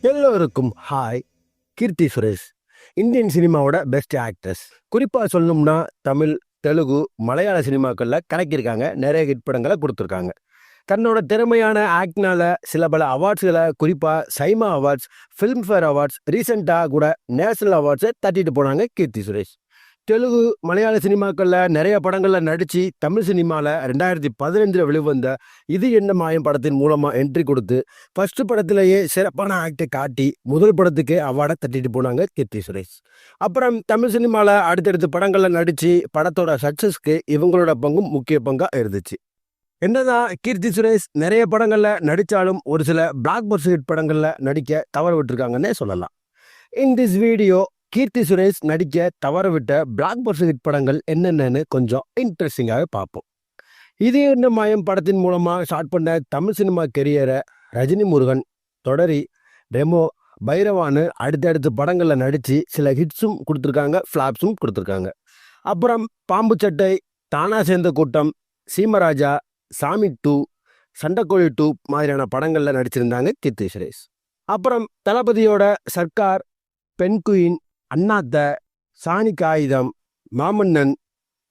எல்லோருக்கும் hi Keerthy Suresh. Indian சினிமாவோட best actress குறிப்பாக சொல்லணும்னா தமிழ் தெலுங்கு மலையாள சினிமாக்களில் கலக்கியிருக்காங்க. நிறைய ஹிட் படங்களை கொடுத்துருக்காங்க. தன்னோட திறமையான ஆக்ட்னால சில பல அவார்ட்ஸ்களை குறிப்பாக சைமா அவார்ட்ஸ் ஃபிலிம்ஃபேர் அவார்ட்ஸ் ரீசெண்டாக கூட நேஷனல் அவார்ட்ஸை தட்டிட்டு போனாங்க கீர்த்தி சுரேஷ். தெலுங்கு மலையாள சினிமாக்களில் நிறைய படங்களில் நடித்து தமிழ் சினிமாவில் ரெண்டாயிரத்தி பதினஞ்சில் வெளிவந்த இது என்ன மாயம் படத்தின் மூலமாக என்ட்ரி கொடுத்து ஃபஸ்ட்டு படத்திலேயே சிறப்பான ஆக்டை காட்டி முதல் படத்துக்கு அவார்டை தட்டிட்டு போனாங்க கீர்த்தி சுரேஷ். அப்புறம் தமிழ் சினிமாவில் அடுத்தடுத்த படங்களில் நடித்து படத்தோட சக்ஸஸ்க்கு இவங்களோட பங்கும் முக்கிய பங்காக இருந்துச்சு. என்னதான் கீர்த்தி சுரேஷ் நிறைய படங்களில் நடித்தாலும் ஒரு சில பிளாக் பஸ்ட் ஹிட் படங்களில் நடிக்க தவற விட்டுருக்காங்கன்னே சொல்லலாம். In this video Keerthy Suresh நடிக்க தவறவிட்ட பிளாக் பஸ்டர் ஹிட் படங்கள் என்னென்னு கொஞ்சம் இன்ட்ரெஸ்டிங்காக பார்ப்போம். இதே என்ன மாயம்? படத்தின் மூலமாக ஸ்டார்ட் பண்ண தமிழ் சினிமா கெரியரை ரஜினி முருகன் தொடரி டெமோ பைரவானு அடுத்தடுத்த படங்களில் நடித்து சில ஹிட்ஸும் கொடுத்துருக்காங்க ஃப்ளாப்ஸும் கொடுத்துருக்காங்க. அப்புறம் பாம்பு சட்டை தானா சேர்ந்த கூட்டம் சீமராஜா சாமி டூ சண்டைக்கோழி டூ மாதிரியான படங்களில் நடிச்சிருந்தாங்க கீர்த்தி சுரேஷ். அப்புறம் தளபதியோட சர்க்கார் பெண் குயின் அண்ணாத்த சாணி காகிதம் மாமன்னன்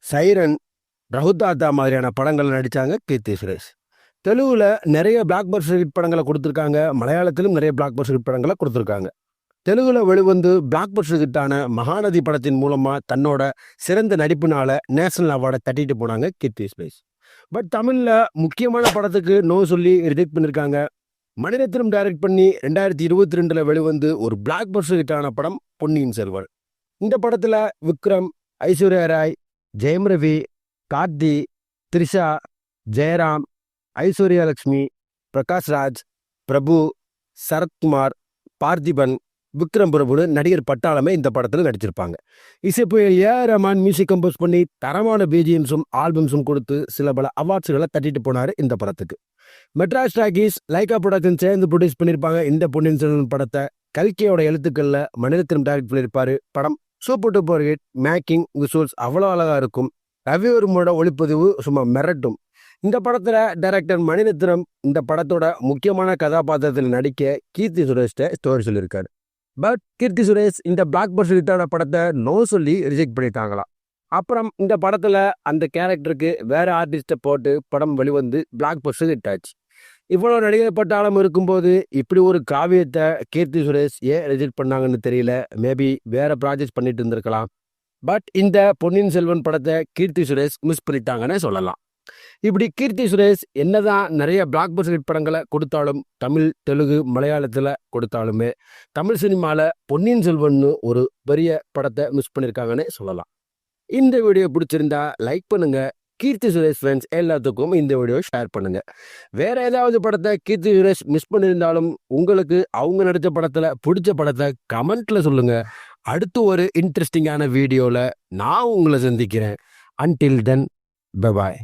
சைரன் ரகுதாத்தா மாதிரியான படங்கள் நடித்தாங்க கீர்த்தி சுரேஷ். தெலுங்கில் நிறைய பிளாக் பஸ்டர் ஹிட் படங்களை கொடுத்துருக்காங்க. மலையாளத்திலும் நிறைய பிளாக் பஸ்டர் ஹிட் படங்களை கொடுத்துருக்காங்க. தெலுங்கில் வெளிவந்து பிளாக் பஸ்டர் ஹிட்டான மகாநதி படத்தின் மூலமாக தன்னோட சிறந்த நடிப்புனால நேஷனல் அவார்டை தட்டிட்டு போனாங்க கீர்த்தி சுரேஷ். பட் தமிழில் முக்கியமான படத்துக்கு நோ சொல்லி ரிஜெக்ட் பண்ணியிருக்காங்க மணிரத்னம் டைரக்ட் பண்ணி ரெண்டாயிரத்தி இருபத்தி ரெண்டில் வெளிவந்து ஒரு பிளாக் பஸ்டர் ஹிட்டான படம் பொன்னியின் செல்வன். இந்த படத்தில் விக்ரம் ஐஸ்வர்யா ராய் ஜெயம் ரவி கார்த்தி த்ரிஷா ஜெயராம் ஐஸ்வர்யா லக்ஷ்மி பிரகாஷ் ராஜ் பிரபு சரத்குமார் பார்த்திபன் விக்ரம் பிரபுனு நடிகர் பட்டாளமே இந்த படத்தில் நடிச்சிருப்பாங்க. இசைப்புயல் ஏ ஆர் மியூசிக் கம்போஸ் பண்ணி தரமான பிஜிஎம்ஸும் ஆல்பம்ஸும் கொடுத்து சில பல அவார்ட்ஸுகளை தட்டிட்டு போனார் இந்த படத்துக்கு. மெட்ராஸ் டாக்கீஸ் லைகா ப்ரொடக்ஷன் சேர்ந்து ப்ரொடியூஸ் பண்ணியிருப்பாங்க இந்த பொன்னியின் செல்வன் படத்தை. கல்கியோட எழுத்துக்களில் மனிதத்தினம் டைரக்ட் பண்ணியிருப்பாரு படம் super duper hit making visuals அவ்வளோ அழகாக இருக்கும். ரவிவர்மோட ஒளிப்பதிவு சும்மா மிரட்டும். இந்த படத்தில் டைரக்டர் மணிரத்னம் இந்த படத்தோட முக்கியமான கதாபாத்திரத்தில் நடிக்க கீர்த்தி சுரேஷ்ட ஸ்டோரி சொல்லியிருக்காரு. பட் கீர்த்தி சுரேஷ் இந்த பிளாக் பஸ்டர் ஹிட்டான படத்தை நோ சொல்லி ரிஜெக்ட் பண்ணிட்டாங்களாம் அப்புறம் இந்த படத்தில் அந்த கேரக்டருக்கு வேறு ஆர்டிஸ்ட்டை போட்டு படம் வெளிவந்து பிளாக் பஸ்டர் ஹிட் ஆச்சு. இவ்வளோ நடிகர் பட்டாளம் இருக்கும்போது இப்படி ஒரு காவியத்தை கீர்த்தி சுரேஷ் ஏன் ரிஜெக்ட் பண்ணாங்கன்னு தெரியல. மேபி வேற ப்ராஜெக்ட் பண்ணிட்டு இருந்திருக்கலாம். பட் இந்த பொன்னியின் செல்வன் படத்தை கீர்த்தி சுரேஷ் மிஸ் பண்ணிட்டாங்கன்னே சொல்லலாம். இப்படி கீர்த்தி சுரேஷ் என்னதான் நிறைய பிளாக் பஸ்டர் ஹிட் படங்களை கொடுத்தாலும் தமிழ் தெலுங்கு மலையாளத்தில் கொடுத்தாலுமே தமிழ் சினிமாவில் பொன்னியின் செல்வன்னு ஒரு பெரிய படத்தை மிஸ் பண்ணியிருக்காங்கன்னு சொல்லலாம். இந்த வீடியோ பிடிச்சிருந்தா லைக் பண்ணுங்க. கீர்த்தி சுரேஷ் ஃப்ரெண்ட்ஸ் எல்லாத்துக்கும் இந்த வீடியோ ஷேர் பண்ணுங்க. வேற ஏதாவது படத்தை கீர்த்தி சுரேஷ் மிஸ் பண்ணியிருந்தாலும் உங்களுக்கு அவங்க நடித்த படத்தில் பிடிச்ச படத்தை கமெண்ட்ல சொல்லுங்க. அடுத்து ஒரு இன்ட்ரெஸ்டிங்கான வீடியோவில் நான் உங்களை சந்திக்கிறேன். Until then bye bye